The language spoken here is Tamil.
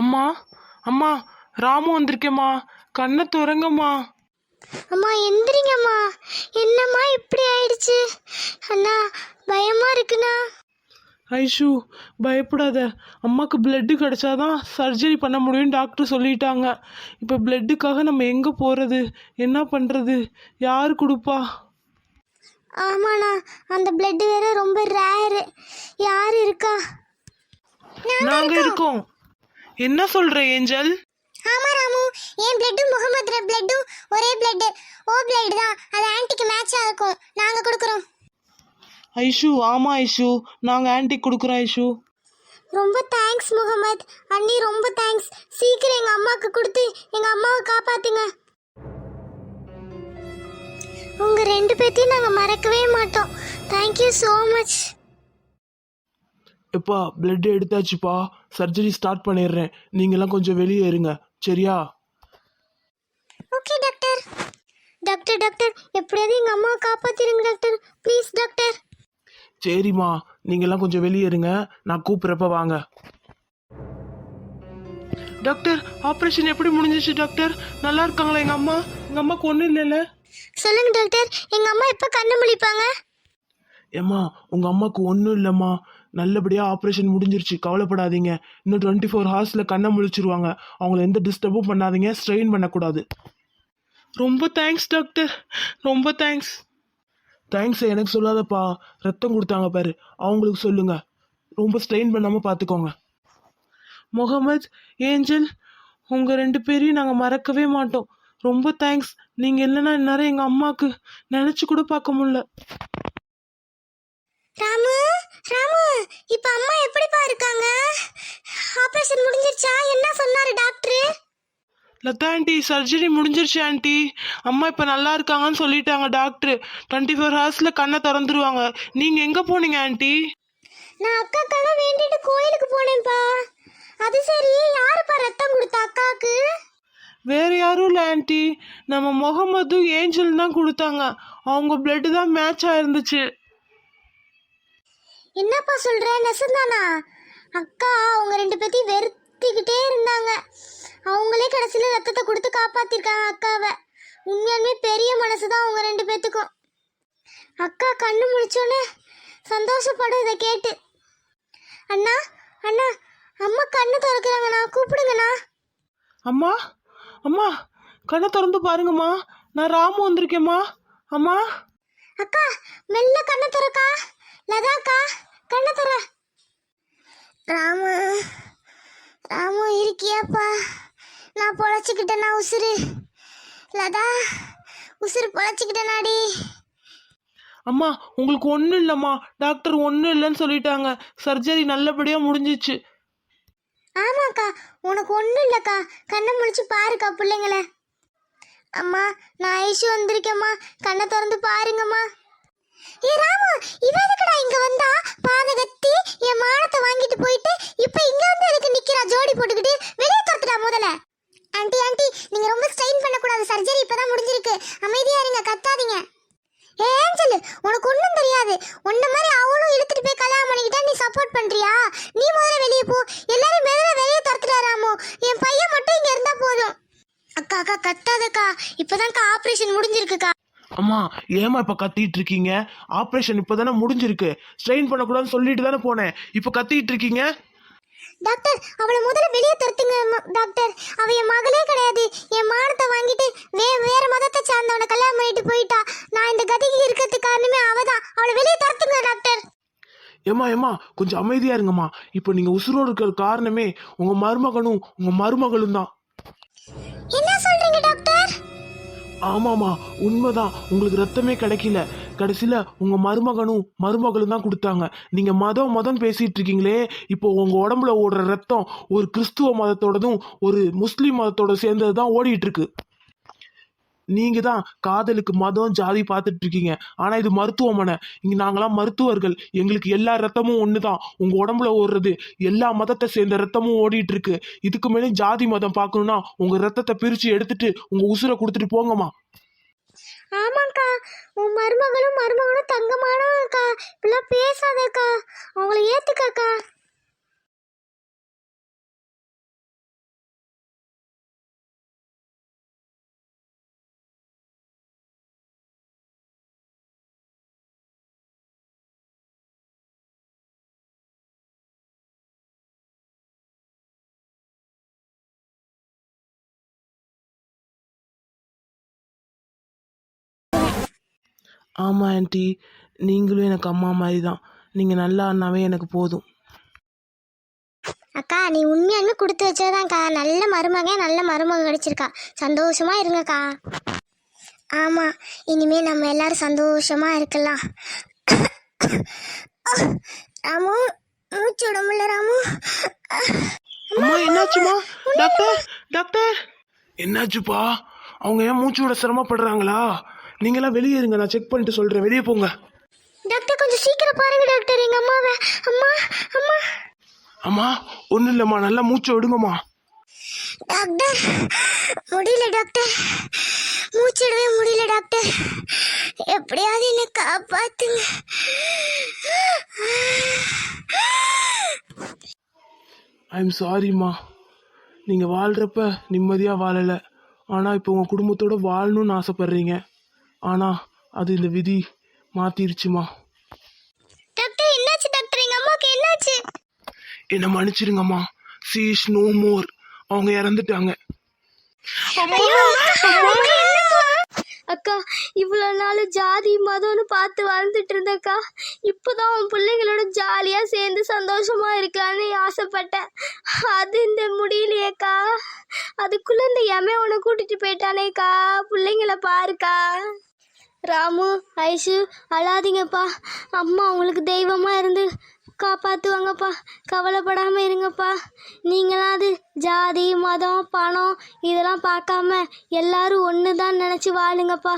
அம்மா அம்மா ராமு வந்திருக்கேம்மா. கண்ணை துறங்கம்மா. அம்மா எந்திரிங்கம்மா. என்னம்மா இப்படி ஆயிடுச்சு? அண்ணா பயமா இருக்குண்ணா. ஐஷு பயப்படாத. அம்மாக்கு பிளட்டு கிடைச்சாதான் சர்ஜரி பண்ண முடியும்னு டாக்டர் சொல்லிட்டாங்க. இப்போ பிளட்டுக்காக நம்ம எங்கே போகிறது என்ன பண்ணுறது யார் கொடுப்பா? ஆமாண்ணா அந்த பிளட் வேற ரொம்ப ரேரு யார் இருக்கா? நாங்கள் இருக்கோம். என்ன சொல்கிற ஏஞ்சல்? ஆமா ராமு. என் பிளட்டும் முகமது பிளட்டும் ஒரே பிளட் ஓ பிளட் தான். அது ஆன்ட்டிக்கு மேட்சா இருக்கும். நாங்க கொடுக்குறோம். ஐஷு ஆமாம் ஐஷு. நாங்கள் ஆன்ட்டி கொடுக்குறோம் ஐஷு. ரொம்ப தேங்க்ஸ் முகமது. அண்ணி ரொம்ப தேங்க்ஸ் சீக்கிரம் எங்க அம்மாவுக்கு கொடுத்து எங்க அம்மாவை காப்பாத்துங்க. உங்க ரெண்டு பேத்தையும் நாங்க மறக்கவே மாட்டோம். தேங்க்யூ ஸோ மச் எப்பா பிளட் எடுத்தாச்சுப்பா. சர்ஜரி ஸ்டார்ட் பண்ணிடுறேன். நீங்களாம் கொஞ்சம் வெளியே இருங்க. சரியா? ஓகே டாக்டர் டாக்டர் டாக்டர் எப்படியாவது எங்க அம்மாவை காப்பாத்திருங்க டாக்டர் ப்ளீஸ் டாக்டர் சரிம்மா. நீங்களாம் கொஞ்சம் வெளியே இருங்க. நான் கூப்பிட்றப்ப வாங்க. டாக்டர் ஆப்ரேஷன் எப்படி முடிஞ்சிச்சு டாக்டர் நல்லா இருக்காங்களா எங்கள் அம்மா? எங்கள் அம்மாக்கு ஒன்றும் இல்லைல்ல? சொல்லுங்க டாக்டர் எங்க அம்மா எப்ப கண்ணு முழிப்பாங்க? ஏம்மா உங்கள் அம்மாவுக்கு ஒன்றும் இல்லைம்மா. நல்லபடியாக ஆப்ரேஷன் முடிஞ்சிருச்சு. கவலைப்படாதீங்க. இன்னும் டுவெண்ட்டி ஃபோர் ஹவர்ஸில் கண்ணை முழிச்சிருவாங்க. அவங்கள எந்த டிஸ்டர்பும் பண்ணாதீங்க. ஸ்ட்ரெயின் பண்ணக்கூடாது. ரொம்ப தேங்க்ஸ் டாக்டர் ரொம்ப தேங்க்ஸ் தேங்க்ஸ் எனக்கு சொல்லாதப்பா. ரத்தம் கொடுத்தாங்க பாரு. அவங்களுக்கு சொல்லுங்க. ரொம்ப ஸ்ட்ரெயின் பண்ணாமல் பார்த்துக்கோங்க முகமது ஏஞ்சல் உங்கள் ரெண்டு பேரையும் நாங்கள் மறக்கவே மாட்டோம். ரொம்ப தேங்க்ஸ் நீங்கள் இல்லைன்னா இந்நேரம் எங்கள் அம்மாவுக்கு நினச்சி கூட பார்க்க முடியல ராமு ராமு இப்ப அம்மா எப்படிப்பா இருக்காங்க ஆபரேஷன் முடிஞ்சிருச்சா என்ன சொன்னாரு டாக்டர் லதா ஆண்டி சர்ஜரி முடிஞ்சிருச்சு ஆண்டி. அம்மா இப்போ நல்லா இருக்காங்கன்னு சொல்லிட்டாங்க டாக்டர் டுவெண்ட்டி ஃபோர் ஹவர்ஸில் கண்ணை திறந்துருவாங்க. நீங்கள் எங்கே போனீங்க ஆண்டி? நான் அக்காக்காக வேண்டிட்டு கோயிலுக்கு போனேன்ப்பா. அது சரி யாருப்பா ரத்தம் கொடுத்தா அக்காக்கு? வேற யாரும் இல்லை ஆண்டி. நம்ம முகமது ஏஞ்சல் தான் கொடுத்தாங்க. அவங்க பிளட்டு தான் மேட்ச் ஆயிருந்துச்சு. என்னப்பா சொல்ற? நெசந்தானா? அக்கா அவங்க ரெண்டு பேத்தையும் வெறுத்திக்கிட்டே இருந்தாங்க. அவங்களே கடைசியில ரத்தத்தை கொடுத்து காப்பாத்திருக்காங்க அக்காவை. உண்மையாலுமே பெரிய மனசு தான் அவங்க ரெண்டு பேத்துக்கும். அக்கா கண்ணு முழிச்சோன்னே சந்தோஷப்படும் இதை கேட்டு. அண்ணா அண்ணா அம்மா கண்ணு திறக்கிறாங்கண்ணா. கூப்பிடுங்கண்ணா. அம்மா அம்மா கண்ணை திறந்து பாருங்கம்மா. நான் ராமு வந்திருக்கேம்மா. அம்மா. அக்கா மெல்ல கண்ணை திறக்கா. லதாக்கா கண்ணை திற. ராமு. ராமு இருக்கியாப்பா? நான் பொழைச்சிக்கிட்டேனா உசுரு லதா உசுறு பொழைச்சிக்கிட்டேனாடி. அம்மா உங்களுக்கு ஒன்றும் இல்லைம்மா. டாக்டர் ஒன்றும் இல்லைன்னு சொல்லிட்டாங்க. சர்ஜரி நல்லபடியாக முடிஞ்சிச்சு. ஆமாக்கா உனக்கு ஒன்றும் இல்லைக்கா. கண்ணை முழிச்சு பாருக்கா பிள்ளைங்கள. அம்மா நான் ஐஷு வந்திருக்கேம்மா. கண்ணை திறந்து பாருங்கம்மா. ஏ ராமு இவ எதுக்குடா இங்க வந்தா? பாதகத்தி என் மானத்தை வாங்கிட்டு போயிட்டு இப்போ இங்க வந்து எதுக்கு நிக்கிறா? ஜோடி போட்டுக்கிட்டு வெளியே துரத்துடா முதல்ல ஆண்டி ஆண்டி நீங்க ரொம்ப ஸ்ட்ரெயின் பண்ணக்கூடாது. சர்ஜரி இப்பதான் முடிஞ்சிருக்கு. அமைதியா இருங்க கத்தாதீங்க. ஏ ஏஞ்சல் உனக்கு ஒன்றும் தெரியாது. உன்ன மாதிரி அவளும் இழுத்துட்டு போய் கல்யாணம் பண்ணிக்கிட்டா நீ சப்போர்ட் பண்றியா? நீ முதல்ல வெளியே போ. எல்லாரும் மெதுல வெளியே துரத்துறாராமோ என் பையன் மட்டும் இங்க இருந்தா போதும். அக்கா அக்கா கத்தாதக்கா. இப்போதான்க்கா ஆபரேஷன் முடிஞ்சிருக்குக்கா. அம்மா ஏமா இப்போ கத்திட்டு இருக்கீங்க ஆப்ரேஷன் இப்போ தானே முடிஞ்சிருக்கு. ஸ்ட்ரெயின் பண்ணக்கூடாதுன்னு சொல்லிட்டு தானே போனேன். இப்போ கத்திட்டு இருக்கீங்க டாக்டர் அவளை முதல்ல வெளியே துரத்துங்க டாக்டர் அவ என் மகளே கிடையாது. என் மானத்தை வாங்கிட்டு வே வேற மதத்தை சார்ந்தவனை கல்யாணம் பண்ணிட்டு போயிட்டா. நான் இந்த கதிக்கு இருக்கிறதுக்கு காரணமே அவதான். அவளை வெளியே துரத்துங்க டாக்டர். ஏம்மா ஏம்மா கொஞ்சம் அமைதியா இருங்கம்மா. இப்போ நீங்க உசுரோடு இருக்கிற காரணமே உங்க மருமகனும் உங்க மருமகளும் தான் என்ன சொல்றீங்க டாக்டர்? ஆமாம்மா உண்மைதான். உங்களுக்கு ரத்தமே கிடைக்கல. கடைசியில் உங்கள் மருமகனும் மருமகளும் தான் கொடுத்தாங்க. நீங்கள் மதம் மதம் பேசிகிட்டு இருக்கீங்களே. இப்போ உங்கள் உடம்புல ஓடுற ரத்தம் ஒரு கிறிஸ்துவ மதத்தோடதும் ஒரு முஸ்லீம் மதத்தோட சேர்ந்தது தான் ஓடிட்டு இருக்கு. நீங்கள் தான் காதலுக்கு மதம் ஜாதி பார்த்துட்டு இருக்கீங்க ஆனால் இது மருத்துவமனை. இங்கே நாங்களாம் மருத்துவர்கள். எங்களுக்கு எல்லா ரத்தமும் ஒன்று தான். உங்கள் உடம்புல ஓடுறது. எல்லா மதத்தை சேர்ந்த ரத்தமும் ஓடிட்டு இருக்கு இதுக்கு மேலே ஜாதி மதம் பார்க்கணுன்னா உங்கள் ரத்தத்தை பிரித்து எடுத்துட்டு உங்கள் உசுரை கொடுத்துட்டு போங்கம்மா. ஆமாக்கா உன் மருமகளும் மருமகளும் தங்கமானவங்கக்கா இப்படிலாம் பேசாதக்கா. அவங்கள ஏத்துக்கக்கா. ஆமாம் ஆன்ட்டி நீங்களும் எனக்கு அம்மா மாதிரி தான் நீங்கள் நல்லா ஆனாவே எனக்கு போதும். அக்கா நீ உண்மையாலுமே கொடுத்து வச்சதான்க்கா நல்ல மருமக நல்ல மருமக கிடைச்சிருக்கா. சந்தோஷமா இருங்கக்கா. ஆமா இனிமே நம்ம எல்லாரும் சந்தோஷமா இருக்கலாம். ராமு மூச்சு விட முடியல ராமு. அம்மா என்னாச்சுமா? Doctor doctor. என்னாச்சுப்பா? அவங்க ஏன் மூச்சு விட சிரமப்படுறாங்களா? நீங்களாம் வெளியே இருங்க நான் செக் பண்ணிட்டு சொல்கிறேன் வெளியே போங்க. டாக்டர் கொஞ்சம் சீக்கிரம் பாருங்க டாக்டர் எங்க அம்மாவை. அம்மா அம்மா. அம்மா ஒன்றும் இல்லைம்மா நல்லா மூச்சை விடுங்கம்மா. டாக்டர் முடியல டாக்டர். மூச்சிடவே முடியல டாக்டர். எப்படியாவது என்னை காப்பாத்துங்க. ஐம் சாரிம்மா நீங்கள் வாழ்கிறப்ப நிம்மதியாக வாழலை. ஆனால் இப்போ உங்கள் குடும்பத்தோட வாழணும்னு ஆசைப்பட்றீங்க. ஆனால் அது இந்த விதி மாற்றிருச்சுமா டாக்டர் என்னாச்சு டாக்டர்? எங்க என்னாச்சு? என்னை மன்னிச்சிருங்கம்மா. சீஸ் நோ மோர் அவங்க இறந்துட்டாங்க. அக்கா இவ்வளோ நாள் ஜாதி மதம்னு பார்த்து வாழ்ந்துட்டு இருந்தக்கா இப்போதான் உன் பிள்ளைங்களோட ஜாலியாக சேர்ந்து சந்தோஷமா இருக்கலான்னு ஆசைப்பட்டேன். அது இந்த முடியலையேக்கா. அதுக்குள்ளே இந்த எமே உன்னை கூட்டிட்டு போயிட்டானேக்கா. பிள்ளைங்கள பாருக்கா. ராமு ஐஷு அழாதீங்கப்பா. அம்மா உங்களுக்கு தெய்வமாக இருந்து காப்பாற்றுவாங்கப்பா கவலைப்படாமல் இருங்கப்பா. நீங்களாவது ஜாதி மதம் பணம் இதெல்லாம் பார்க்காம எல்லாரும் ஒன்று தான் நினச்சி வாழுங்கப்பா.